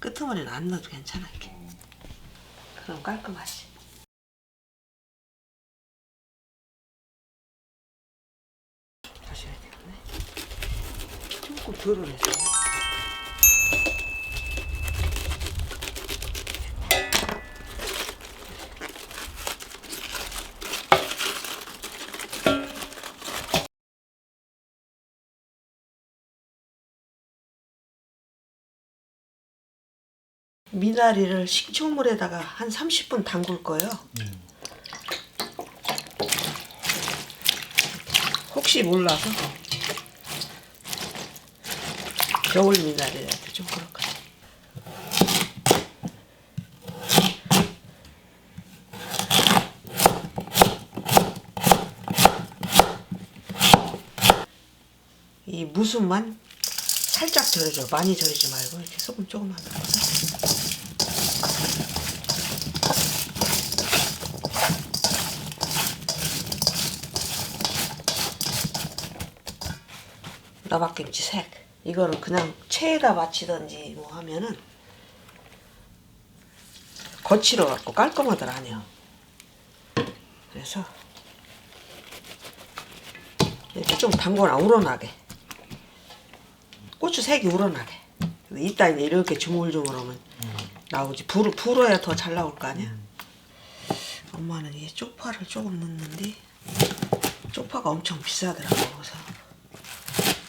끄트머리는 안 넣어도 괜찮아 이렇게. 그럼 깔끔하지. 다시 해야 되겠네. 조금 덜어내서. 미나리를 식초물에다가 한 30분 담글 거예요. 혹시 몰라서 겨울 미나리라도 좀 그럴까. 이 무순만 살짝 절여줘. 많이 절이지 말고 이렇게 소금 조금만 넣어서. 나박김치 색. 이거는 그냥 체에다 맞히던지 뭐 하면은 거칠어 갖고 깔끔하더라 아니요. 그래서 이렇게 좀 담궈놔 우러나게. 고추 색이 우러나게. 이따 이제 이렇게 주물주물하면 나오지. 불 불어야 더 잘 나올 거 아니야. 엄마는 이게 쪽파를 조금 넣는데 쪽파가 엄청 비싸더라고. 그래서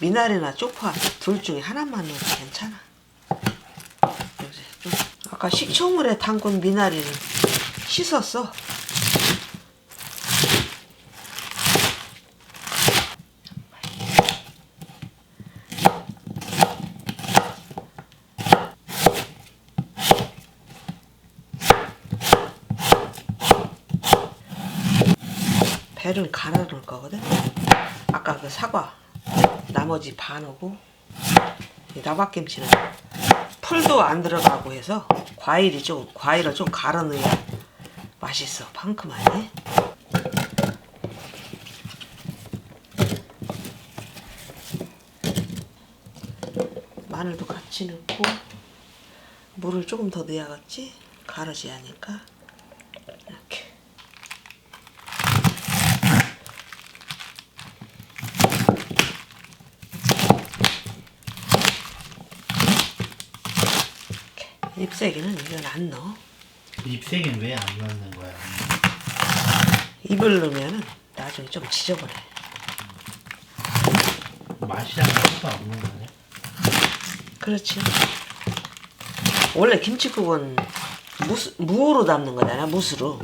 미나리나 쪽파 둘 중에 하나만 넣어도 괜찮아. 그래서 좀 아까 식초물에 담근 미나리를 씻었어. 배를 갈아 넣을 거거든. 아까 그 사과 나머지 반하고 이 나박김치는 풀도 안 들어가고 해서 과일이 좀 과일을 좀 갈아 넣어야 맛있어 방큼하네. 마늘도 같이 넣고 물을 조금 더 넣어야겠지 가르지 하니까 이렇게. 잎새기는 이건 안 넣어. 잎색은 왜 안 넣는 거야? 잎을 넣으면 나중에 좀 지저분해. 맛이랑 맛도 없는 거네. 그렇지. 원래 김치국은 무스, 무로 담는 거잖아, 무스로.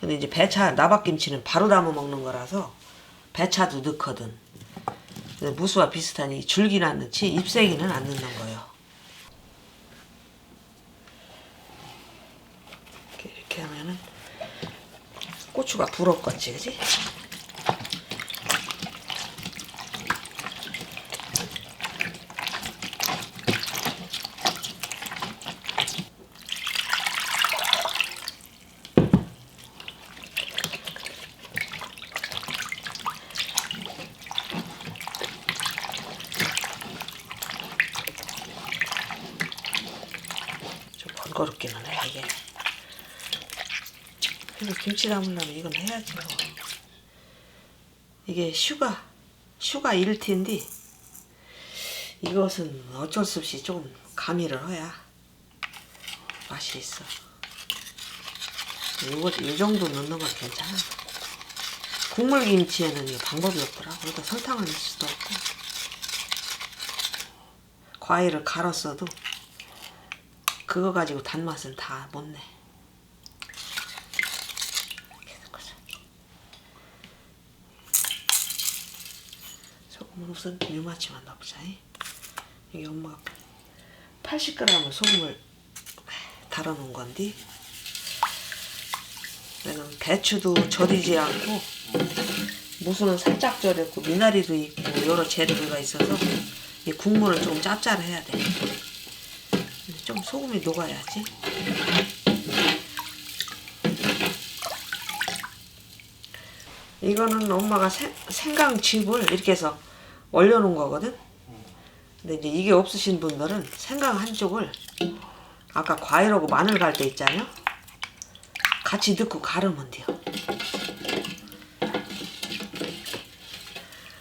근데 이제 배차, 나박김치는 바로 담아 먹는 거라서 배차도 넣거든. 근데 무스와 비슷한 이 줄기는 넣지, 잎새기는 안 넣는 거예요. 이렇게, 이렇게 하면은 고추가 불었겠지, 그지? 좀 번거롭기는 해 이게 그래도 김치 담으려면 이건 해야지 뭐. 이게 슈가 슈가 1티인데 이것은 어쩔 수 없이 조금 가미를 해야 맛이 있어 이거 이 정도 넣는 건 괜찮아 국물 김치에는 이 방법이 없더라 그러니까 설탕을 넣을 수도 없고 과일을 갈았어도 그거 가지고 단맛은 다 못 내. 계속 하자. 소금은 우선 유마치만 넣어보자. 이. 이게 엄마가 80g을 소금을 달아놓은 건데 내가 배추도 절이지 않고 무수는 살짝 절였고 미나리도 있고 여러 재료가 있어서 이 국물을 좀 짭짤해야 돼. 좀 소금이 녹아야지. 이거는 엄마가 생, 생강즙을 이렇게 해서 얼려놓은 거거든. 근데 이제 이게 없으신 분들은 생강 한쪽을 아까 과일하고 마늘 갈 때 있잖아요. 같이 넣고 가르면 돼요.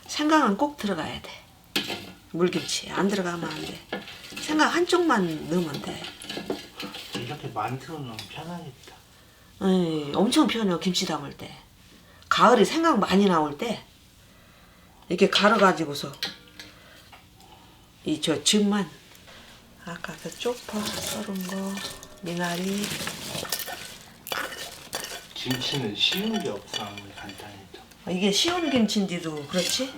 생강은 꼭 들어가야 돼. 물김치 안 들어가면 안 돼. 생강 한쪽만 넣으면 돼. 이렇게 만들어 놓으면 편하겠다. 에이, 엄청 편해요 김치 담을 때. 가을에 생강 많이 나올 때 이렇게 갈아가지고서 이 저 즙만 아까 그 쪽파 썰은 거 미나리. 김치는 쉬운 게 없어 아무리 간단해도. 이게 쉬운 김치인데도 그렇지?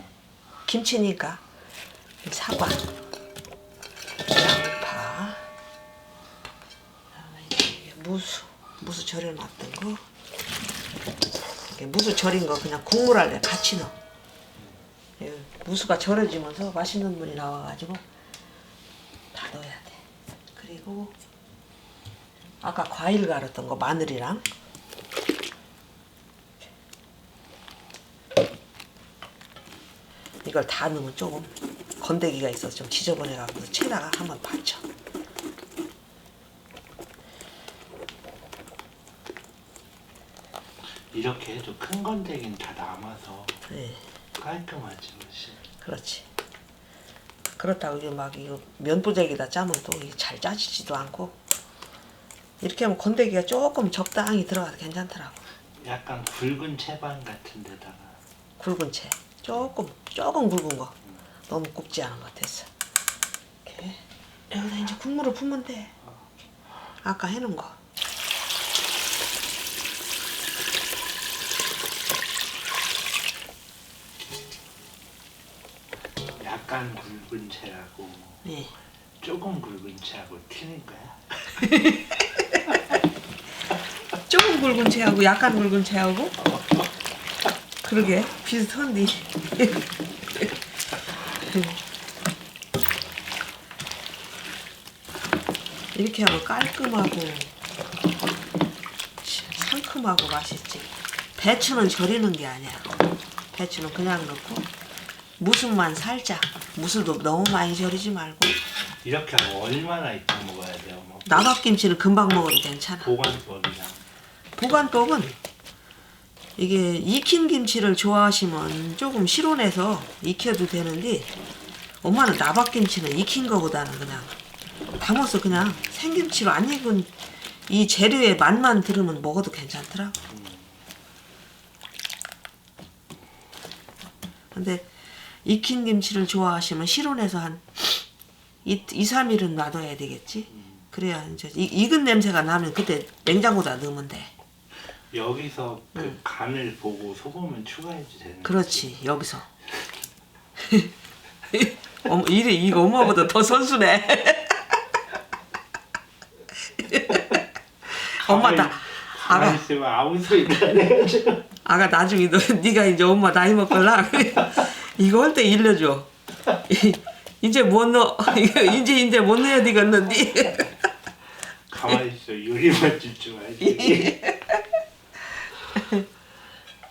김치니까. 이 사과 양파 무수 무수 절여 놨던 거. 이렇게 무수 절인 거 그냥 국물 안에 같이 넣어. 예, 무수가 절여지면서 맛있는 물이 나와가지고 다 넣어야 돼. 그리고 아까 과일 갈았던 거 마늘이랑. 이걸 다 넣으면 조금 건더기가 있어서 좀 지저분해갖고 채다가 한번 받쳐. 이렇게 해도 큰 건데긴 다 남아서 네, 깔끔하지 맛이. 그렇지. 그렇다고 이게 막 이거 면보재기다 짜면 또 잘 짜지지도 않고 이렇게 하면 건더기가 조금 적당히 들어가도 괜찮더라고. 약간 굵은 채반 같은 데다가 굵은 채 조금 조금 굵은 거 너무 굽지 않은 것 같았어. 이렇게 여기다 이제 국물을 붓면 돼. 아까 해놓은 거. 약간 굵은 채하고 네. 조금 굵은 채하고 튀는 거야. 조금 굵은 채하고 약간 굵은 채하고? 그러게 비슷한데. 이렇게 하면 깔끔하고 상큼하고 맛있지. 배추는 절이는 게 아니야. 배추는 그냥 넣고 무순만 살짝 무술도 너무 많이 절이지 말고 이렇게 하면 얼마나 있다 먹어야 돼요? 뭐 나박김치는 금방 먹어도 괜찮아 보관법이랑 보관법은 이게 익힌 김치를 좋아하시면 조금 실온에서 익혀도 되는데 엄마는 나박김치는 익힌 거보다는 그냥 담아서 그냥 생김치로 안 익은 이 재료의 맛만 들으면 먹어도 괜찮더라고. 근데 익힌 김치를 좋아하시면 실온에서 한 2, 2 3일은 놔둬야 되겠지. 그래야 이제 이- 익은 냄새가 나면 그때 냉장고다 넣으면 돼. 여기서 그 간을 보고 소금을 추가해도 되는? 그렇지 여기서 어머 이래 이거 엄마보다 더 선수네 엄마 다 아가 있으면 아무 소리도 안 해가지고 아가 나중에 너 네가 이제 엄마 나이 먹걸라 이거 할 때 일러줘. 이- 이제 못 넣어. 이제 이제 못 넣어야 되겠는데. 가만히 있어. 요리만 알지.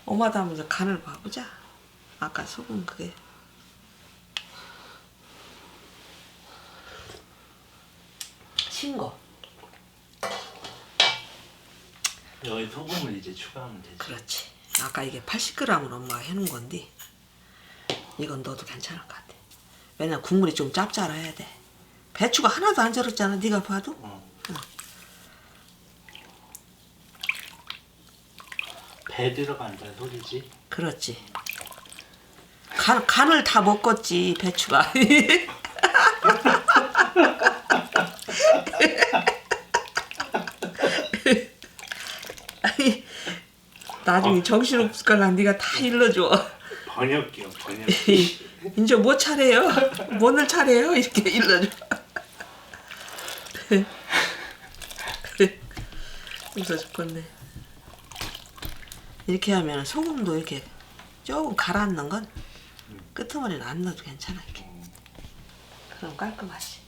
엄마도 하면서 간을 봐보자. 아까 소금 그게. 신거. 여기 소금을 이제 추가하면 되지. 그렇지. 아까 이게 80g을 엄마가 해놓은 건데 이건 넣어도 괜찮을 것 같아. 왜냐면 국물이 좀 짭짤해야 돼. 배추가 하나도 안 절었잖아. 네가 봐도. 어. 배 들어간다는 소리지 그렇지. 간, 간을 다 먹었지 배추가. 나중에 정신 없을 걸라 네가 다 일러줘. 번역기요 번역 이제 뭐 차례요? 뭐를 차례요? 이렇게 일러줘. 웃어 죽겠네. 이렇게 하면 소금도 이렇게 조금 갈아넣는 건 끄트머리는 안 넣어도 괜찮아. 이렇게. 그럼 깔끔하지.